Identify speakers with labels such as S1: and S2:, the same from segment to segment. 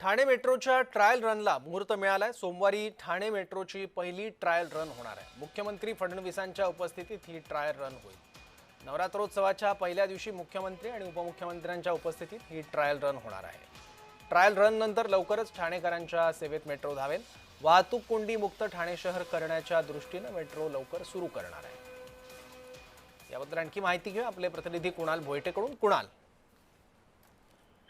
S1: ठाणे मेट्रोच्या ट्रायल रनला मुहूर्त मिळालाय. सोमवारी ठाणे मेट्रोची पहिली ट्रायल रन होणार आहे. मुख्यमंत्री फडणवीसांच्या उपस्थितीत ही ट्रायल रन होईल. नवरात्रोत्सवाच्या पहिल्या दिवशी मुख्यमंत्री आणि उपमुख्यमंत्र्यांच्या उपस्थितीत ही ट्रायल रन होणार आहे. ट्रायल रन नंतर लवकरच ठाणेकरांच्या सेवेत मेट्रो धावेल. वाहतूक कोंडी मुक्त ठाणे शहर करण्याच्या दृष्टीनं मेट्रो लवकर सुरू करणार आहे. याबद्दल आणखी माहिती घेऊ आपले प्रतिनिधी कुणाल भोयटेकडून. कुणाल?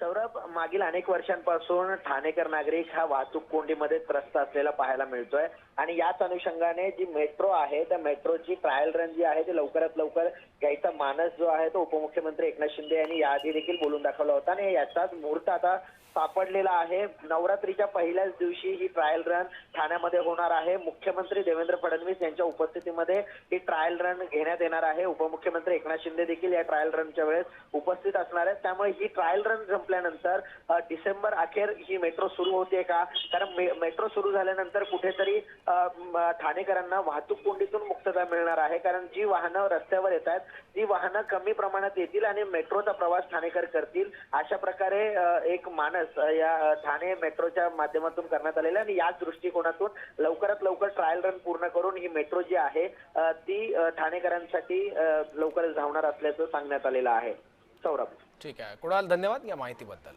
S2: सौरभ मागील अनेक वर्षांपासून ठाणेकर नागरिक हा वाहतूक कोंडीमध्ये त्रस्त असलेला पाहायला मिळतोय. आणि याच अनुषंगाने जी मेट्रो आहे त्या मेट्रोची ट्रायल रन जी आहे ती लवकरात लवकर घ्यायचा मानस जो आहे तो उपमुख्यमंत्री एकनाथ शिंदे यांनी याआधी देखील बोलून दाखवला होता. आणि याचाच मुहूर्त आता सापडलेला आहे. नवरात्रीच्या पहिल्याच दिवशी ही ट्रायल रन ठाण्यामध्ये होणार आहे. मुख्यमंत्री देवेंद्र फडणवीस यांच्या उपस्थितीमध्ये ही ट्रायल रन घेण्यात येणार आहे. उपमुख्यमंत्री एकनाथ शिंदे देखील या ट्रायल रनच्या वेळेस उपस्थित असणार आहेत. त्यामुळे ही ट्रायल रन संपल्यानंतर डिसेंबर अखेर ही मेट्रो सुरू होते का? कारण मे- मेट्रो सुरू झाल्यानंतर कुठेतरी ठाणेकरांना वाहतूक कोंडीतून मुक्तता मिळणार आहे. कारण जी वाहनं रस्त्यावर येत आहेत ती वाहनं कमी प्रमाणात येतील आणि मेट्रोचा प्रवास ठाणेकर करतील. अशा प्रकारे एक मानस या ठाणे मेट्रोच्या माध्यमातून करण्यात आलेलं आणि याच दृष्टिकोनातून लवकरात लवकर ट्रायल रन पूर्ण करून ही मेट्रो जी आहे ती ठाणेकरांसाठी लवकरच धावणार असल्याचं सांगण्यात आलेलं आहे. सौरभ.
S1: ठीक आहे. कुणाल धन्यवाद या माहितीबद्दल.